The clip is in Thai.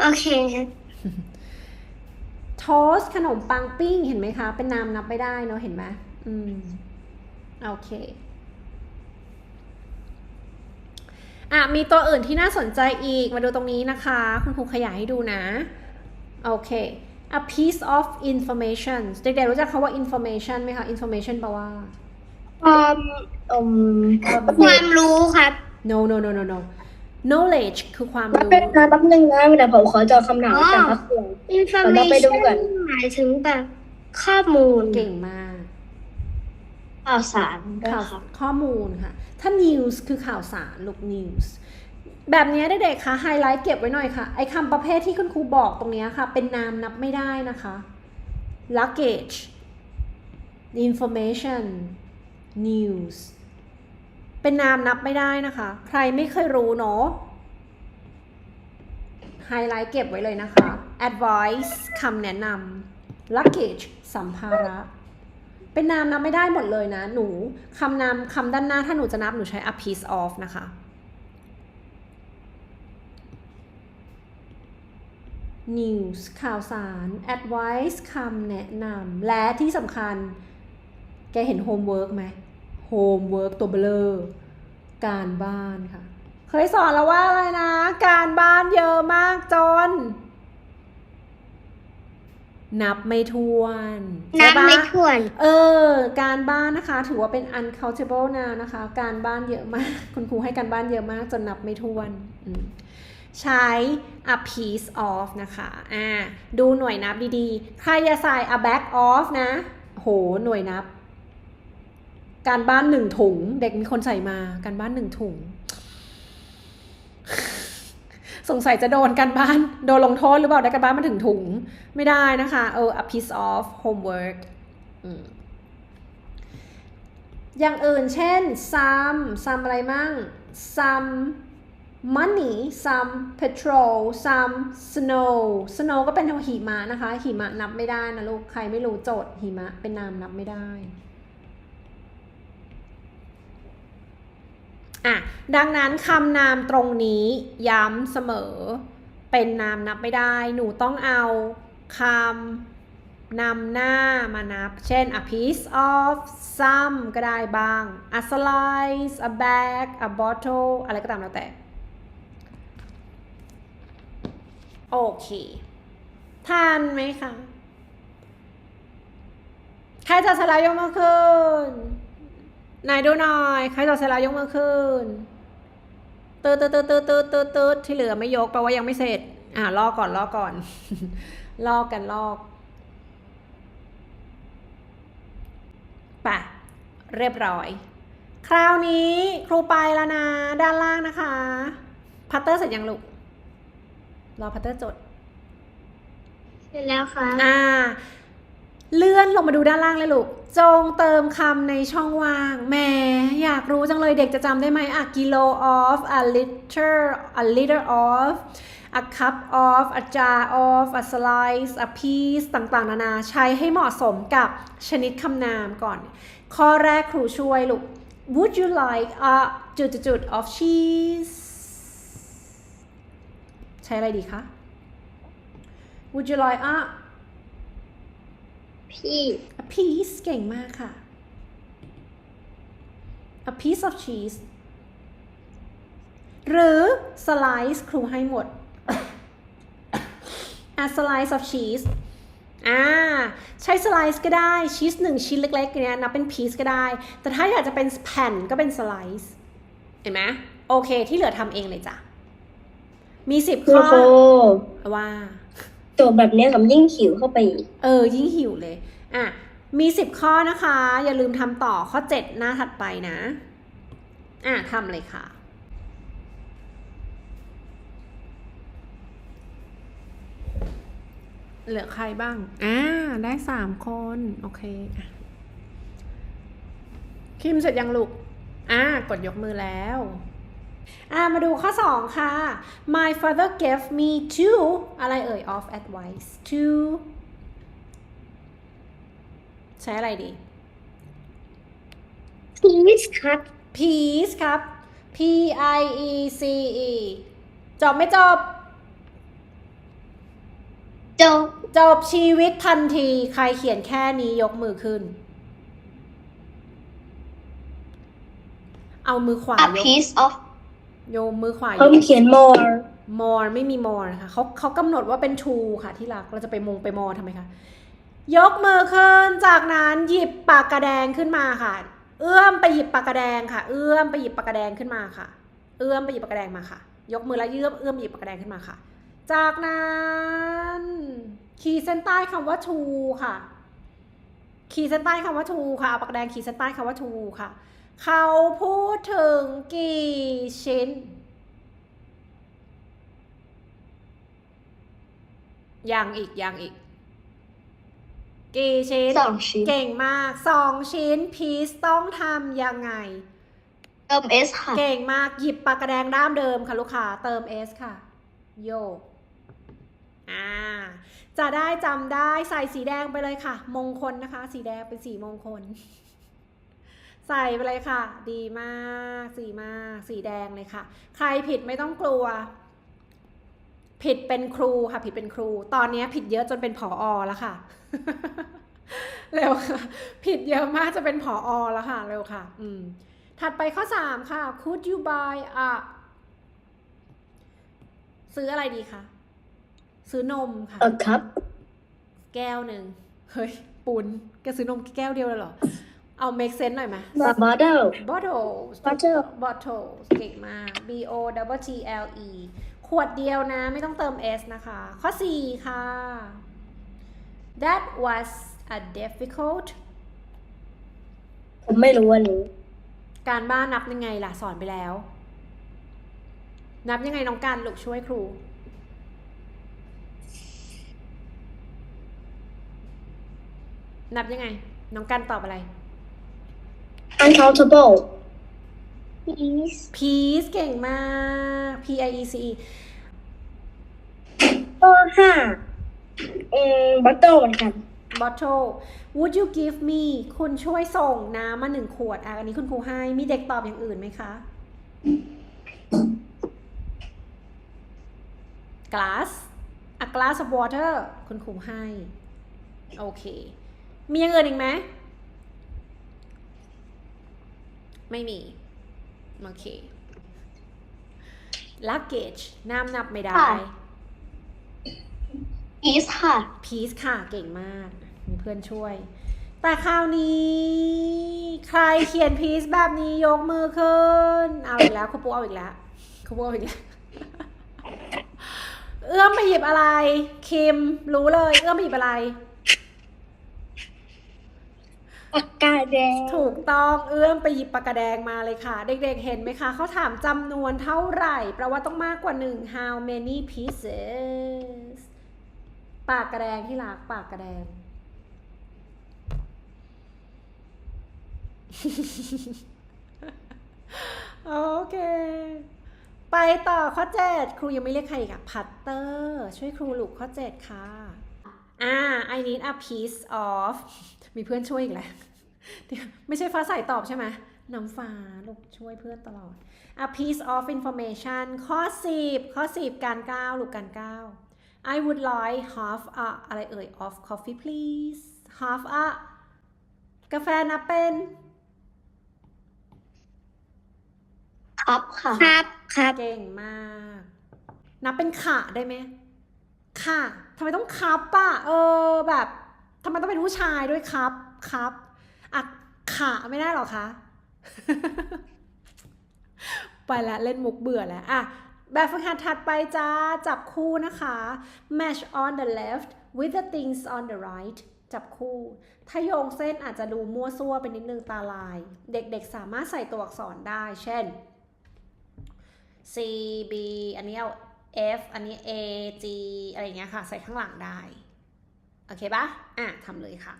โอเคครับโทสขนมปังปิ้งเห็นไหมคะ เป็นนามนับไม่ได้เนาะเห็นไหมอืม โอเค อะ มีตัวอื่นที่น่าสนใจอีก มาดูตรงนี้นะคะ คุณครูขยายให้ดูนะ โอเค a piece of information เด็กๆรู้จักคาว่า information ไหมคะ information แปลว่าความอืมความรู้ครับ no no no no no knowledge คือความแป๊บรู้นึงนะแป๊บนึงนะเดี๋ยวผมขอเจอคำถามจากพักเสียงเราไปดูกัน information หมายถึงแบบข้อมูลเก่งมาก ข่าวสารด้วยข่าวครับข้อมูลค่ะ ถ้า news คือข่าวสารลูก news แบบนี้เด็กๆคะไฮไลท์เก็บไว้หน่อยค่ะ ไอ้คำประเภทที่คุณครูบอกตรงเนี้ยค่ะ เป็นนามนับไม่ได้นะคะ luggage information news เป็นนามนับไม่ได้นะคะ ใครไม่เคยรู้เนาะไฮไลท์เก็บไว้เลยนะคะ advice คำแนะนำ luggage สัมภาระ เป็นนามนับไม่ได้หมดเลยนะ หนูคำนามคำด้านหน้าถ้าหนูจะนับหนูใช้ a piece of นะคะ news ข่าวสาร advice คำแนะนำ และที่สำคัญ แกเห็น homework ไหม homework ตัวเบลอการบ้านค่ะ เคยสอนแล้วว่าอะไรนะ การบ้านเยอะมากจน นับไม่ถ้วนใช่นับปะไม่ถ้วน เออ การบ้านนะคะ ถือว่าเป็น uncountable noun นะคะ การบ้านเยอะมาก คุณครูให้การบ้านเยอะมากจนนับไม่ถ้วนอืมใช้ a piece of นะคะ อ่า ดูหน่วยนับดีๆ ใครจะใส่ a bag of นะ โห หน่วยนับ การบ้านหนึ่งถุง เด็กมีคนใส่มา การบ้านหนึ่งถุง สงสัยจะโดนการบ้าน โดนลงโทษหรือเปล่าได้การบ้านมาถึงถุง ไม่ได้นะคะเออ a piece of homework อืมอย่างอื่นเช่น some some อะไรมั่ง some money some petrol some snow snow ก็เป็นหิมะนะคะ หิมะนับไม่ได้นะลูก ใครไม่รู้โจทย์หิมะเป็นนามนับไม่ได้ อะดังนั้นคำนามตรงนี้ย้ำเสมอ เป็นนามนับไม่ได้ หนูต้องเอาคำนำหน้ามานับ เช่น a piece of some ก็ได้บ้าง a slice a bag a bottle อะไรก็ตามแล้วแต่ โอเคทานไหมคะ ใครจะสไลด์ยกมือขึ้น ไหนดูหน่อย ใครจะสไลด์ยกมือขึ้นตืดตืดตืดตืดตืดตืดตืดที่เหลือไม่ยกแปลว่ายังไม่เสร็จ อะลอกก่อนลอกก่อน ลอกกันลอกไป่ะเรียบร้อย คราวนี้ครูไปแล้วนะ ด้านล่างนะคะ พัตเตอร์เสร็จยังลูก รอพัตเตอร์จด เสร็จแล้วครับอ่า เลื่อนลงมาดูด้านล่างเลยลูก จงเติมคำในช่องว่าง แหม อยากรู้จังเลยเด็กจะจำได้ไหมอะกิโล of a liter a liter of a cup of a jar of a slice a piece ต่างๆ นานา ใช้ให้เหมาะสมกับชนิดคำนามก่อน ข้อแรกครูช่วยลูก Would you like a จุดๆ of cheese ใช้อะไรดีคะ Would you like a พี่ a piece เก่งมากค่ะ a piece of cheese หรือ slice ครูให้หมด a slice of cheese อ่าใช้ slice ก็ได้ชีสหนึ่งชิ้นเล็กๆเนี้ยนับเป็น piece ก็ได้ แต่ถ้าอยากจะเป็นแผ่นก็เป็น slice เห็นไหมโอเคที่เหลือทำเองเลยจ้ะ มีสิบครูข้อโคว่าโจทย์แบบนี้ยผมยิ่งขิวเข้าไปอีกเออ ยิ่งหิวเลย อะ มี10ข้อนะคะ อย่าลืมทำต่อข้อ7หน้าถัดไปนะ อะทำเลยค่ะเหลือใครบ้าง อ่า ได้3คน โอเค คิมเสร็จยังลูก อ่า กดยกมือแล้ว อ่ามาดูข้อ 2 ค่ะ My father gave me two อะไรเอ่ย of advice two ใช้อะไรดีพีชครับ peace ครับ P I E C E จบไม่จบ จบ จบชีวิตทันที ใครเขียนแค่นี้ยกมือขึ้น เอามือขวา a ยก piece of โยมมือขวายผมกเขียน more more ไม่มี more นะคะเขาเขากำหนดว่าเป็น to ค่ะที่รักเราจะไปมงไป more ทำไมคะยกมือขึ้นจากนั้นหยิบปากกาแดงขึ้นมาค่ะ เอื้อมไปหยิบปากกาแดงค่ะ เอื้อมไปหยิบปากกาแดงขึ้นมาค่ะ เอื้อมไปหยิบปากกาแดงมาค่ะ ยกมือแล้วเอื้อมเอื้อมหยิบปากกาแดงขึ้นมาค่ะ จากนั้นขีดเส้นใต้คำว่า to ค่ะขีดเส้นใต้คำว่า to ค่ะเอาปากกาแดงขีดเส้นใต้คำว่า to ค่ะ เขาพูดถึงกี่ชิ้นยังอีกยังอีก กี่ชิ้น สองชิ้น เก่งมากสองชิ้นพีซต้องทำยังไง เติม s ค่ะ เก่งมากหยิบปากกาแดงด้ามเดิมค่ะลูกค้าเติม S ค่ะ โยกอ่าจะได้จำได้ใส่สีแดงไปเลยค่ะ มงคลนะคะ สีแดงเป็นสีมงคล ใส่ไปเลยค่ะ ดีมาก สีมาก สีแดงเลยค่ะ ใครผิดไม่ต้องกลัว ผิดเป็นครูค่ะ ผิดเป็นครู ตอนนี้ผิดเยอะจนเป็นผออแล้วค่ะ เร็วค่ะ ผิดเยอะมากจะเป็นผออแล้วค่ะ เร็วค่ะ อืม ถัดไปข้อ3ค่ะ could you buy a ซื้ออะไรดีคะ ซื้อนมค่ะ a cup แก้วหนึ่ง เฮ้ย ปุนแกซื้อนมแก้วเดียวเลยเหรอ เอา make sense หน่อยไหม a bottle bottles bottle bottles เก่งมาก b o w t l e ขวดเดียวนะไม่ต้องเติม s นะคะ ข้อ 4 ค่ะ that was a difficult ผมไม่รู้อันนี้การบ้านนับยังไงล่ะ สอนไปแล้ว นับยังไงน้องการลูกช่วยครู นับยังไง น้องการตอบอะไร uncountable piece peace เก่งมาก p i e c e ข้อห้าอืม bottle เหมือนกัน bottle would you give me คุณช่วยส่งน้ำมาหนึ่งขวดอะอันนี้คุณครูให้ มีเด็กตอบอย่างอื่นไหมคะ glass a glass of water คุณครูให้ โอเค มีอย่างอื่นอีกไหม ไม่มี โอเค luggage น้ำนับไม่ได้ค่ะ piece ค่ะพีซค่ะ เก่งมาก มีเพื่อนช่วย แต่คราวนี้ ใครเขียนพีซแบบนี้ยกมือขึ้น เอาอีกแล้วครูปูเอาอีกแล้วครูปูเอาอีกแล้ว เอื้อมไปหยิบอะไร คิม รู้เลย เอื้อมไปหยิบอะไร ปากกาแดง ถูกต้องเอื้อมไปหยิบปากกาแดงมาเลยค่ะ เด็กๆเห็นไหมคะ เขาถามจำนวนเท่าไหร่แปลว่าต้องมากกว่าหนึ่ง how many pieces ปากกาแดงที่รักปากกาแดง โอเค ไปต่อข้อ7ครูยังไม่เรียกใครอีกอะพัตเตอร์ ช่วยครูลูกข้อ7ค่ะ อ่า I need a piece of มีเพื่อนช่วยอีกแล้วเดี๋ยวไม่ใช่ฟ้าใสตอบใช่ไหมน้ำฟ้าลูกช่วยเพื่อนตลอด a piece of information ข้อ 10 ข้อ 10 การก้าวลูกการก้าว I would like half a อะไรเอ่ย of coffee please half a กาแฟนับเป็น cup ค่ะ ครับ ครับ เก่งมาก นับเป็นขาได้ไหม ค่ะทำไมต้องครับป่ะเออแบบทำไมต้องเป็นผู้ชายด้วยครับครับอะขาไม่ได้หรอคะไปละเล่นมุกเบื่อแล้วอะแบบฝึกหัดถัดไปจ้า จับคู่นะคะ match on the left with the things on the right จับคู่ ถ้าโยงเส้นอาจจะดูมั่วซั่วไปนิดนึงตาลาย เด็กๆสามารถใส่ตัวอักษรได้ เช่น C B อันนี้เอา F อันนี้ A G อะไรเงี้ยค่ะ ใส่ข้างหลังได้ โอเคปะอะทำเลยค่ะ